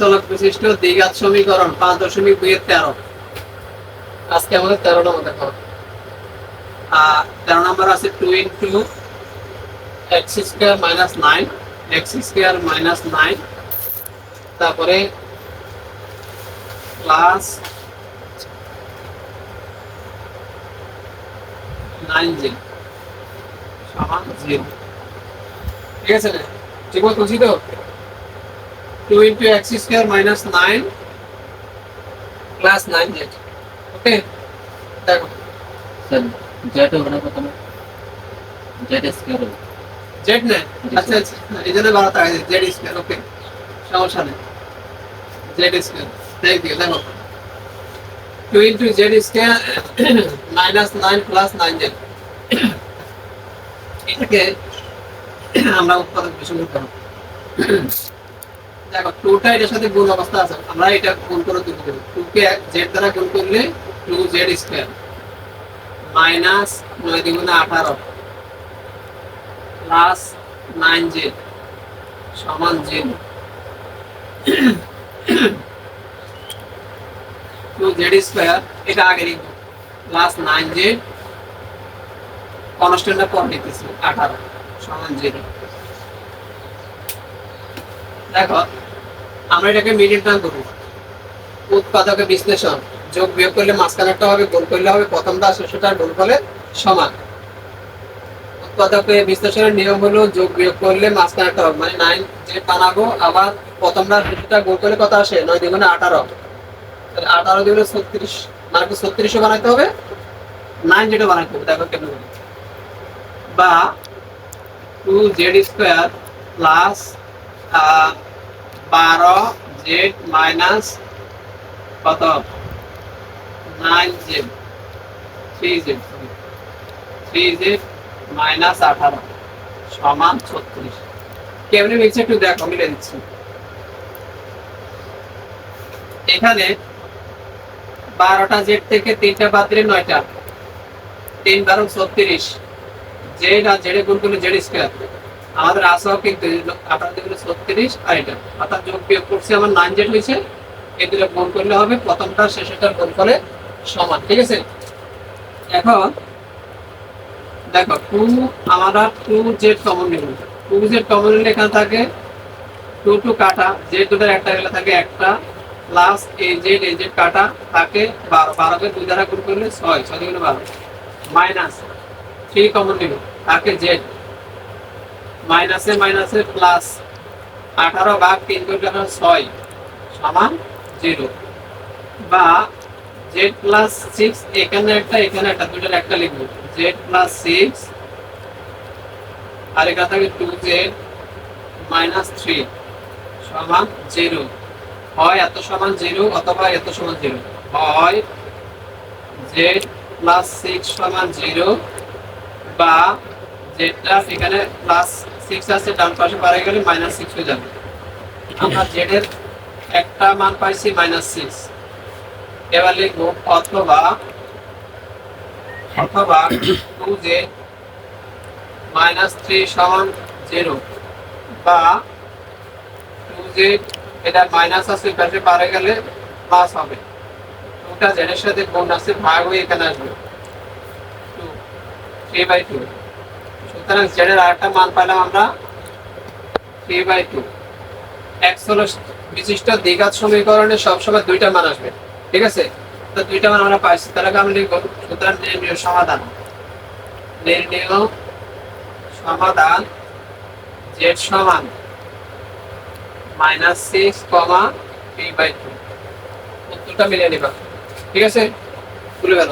চলক বিশিষ্ট দ্বিঘাত সমীকরণ পাঁচ দশমিক দুই এর তেরো। আজকে আমাদের তেরো নম্বর দেখো। আহ, তেরো নম্বর আছে two into x square minus nine x square minus nine তারপরে প্লাস নাইন জিরো সমান জিরো ঠিক আছে? না ঠিক মতো বুঝি তো? Two into x square minus nine plus nine z okay দেখো স্যার জেড হবে না প্রথমে। জেড স্কোয়ার হবে জেড না? জি, আচ্ছা আচ্ছা। এই জন্য বারো টাকা জেড স্কোয়ার ওকে সমস্যা নেই। জেড স্কোয়ার দেখ দিও দেখো two into z square minus nine plus nine z এটাকে আমরা উৎপাদক বিষয় করতে হবে দেখো টুটা এটার সাথে গুণ অবস্থা আছে। আমরা এটা গুণ করে তুলতে দেবো টু কে জেড দ্বারা গুণ করলে টু জেড স্কোয়ার মাইনাস নয় দ্বিগুণে আঠারো। প্লাস নাইন জেড সমান জিরো টু জেড স্কোয়ার এটা আগে লিখব। প্লাস নাইন জেড কনস্ট্যান্টটা পর লিখতেছি, আঠারো সমান জিরো দেখো আমরা এটাকে মিডিল টার্ম করব। উৎপাদকের বিশ্লেষণ, যোগ বিয়োগ করলে মাঝখানেরটা হবে, গুণ করলে হবে, প্রথমটা শেষটা গুণ করলে সমান। উৎপাদকের বিশ্লেষণের নিয়ম হলো যোগ বিয়োগ করলে মাঝখানেরটা হবে মানে নাইন যে বানাবো আবার প্রথমটা শেষটা গুণ করলে কত আসে? নয় দ্বিগুণে আঠারো। তাহলে আঠারো দ্বিগুণে ছত্রিশ মানে ছত্রিশও বানাইতে হবে? নাইন যেটা বানাইতে হবে, দেখো কেন বা টু জেড স্কোয়ার প্লাস বারো, জেড মাইনাস কত? Nine z. Three z three z minus আঠারো সমান ছত্রিশ। কেমনি মিলছে একটু দেখো, মিলে দিচ্ছি। এখানে বারোটা জেড থেকে তিনটা বাদ দিলে নয়টা। তিন বারো ছত্রিশ। জেড আর জেডে গুণ করলে জেড স্কোয়ার। আমাদের আসাও কিন্তু ছত্রিশ, আর এটা। অর্থাৎ যোগ বিয়োগ করছে আমার নাইন জেড হয়েছে, এই দুটো গুণ করলে হবে, প্রথমটা শেষেরটা গুণ করে সমান, ঠিক আছে? এখন, দেখো টু আমরা টু জেড কমন নেব। টু জেড কমন নিলে এখানে থাকে টু টু কাটা জেড দুটার একটা গেলে থাকে একটা plus a z a z কাটা, থাকে বারো। বারোকে দুই দ্বারা গুণ করলে ছয় ছয় দুগুণে বারো। মাইনাস থ্রি কমন নেব থাকে জেড মাইনাসে মাইনাসে প্লাস আঠারো ভাগ তিন করলে ছয় সমান জিরো বা জেড প্লাস সিক্স এখানে একটা এখানে একটা দুটার একটা লিখব। জেড প্লাস সিক্স আর এখানে থাকে টু জেড মাইনাস থ্রি সমান জিরো হয় এত সমান জিরো অথবা এত সমান জিরো হয় জেড প্লাস সিক্স সমান জিরো বা জেডটা এখানে প্লাস সিক্স আছে, ডান পাশে পারে গেলে মাইনাস সিক্স হয়ে যাবে। আমরা জেড এর একটা মান পাইছি মাইনাস সিক্স এবার লিখব অথবা অথবা টু জেড মাইনাস থ্রি সমান জিরো বা টু জেড এটা মাইনাস আছে পাশে পারে গেলে প্লাস হবে। টুটা জেডের সাথে গুণ আছে, ভাগ হয়ে এখানে আসবে। টু থ্রি বাই টু সুতরাং জেডের আরেকটা মান পাইলাম আমরা থ্রি বাই টু। বিশিষ্ট দ্বিঘাত সমীকরণে সবসময় দুইটা মান আসবে, ঠিক আছে? তো দুইটা মান আমরা পাইছি, তাহলে আমি লিখব সুতরাং নির্ণয় সমাধান। নির্ণয় সমাধান জেড সমান minus six comma three by two. উত্তরটা মিলিয়ে নিবা, ঠিক আছে? ভুলে গেল।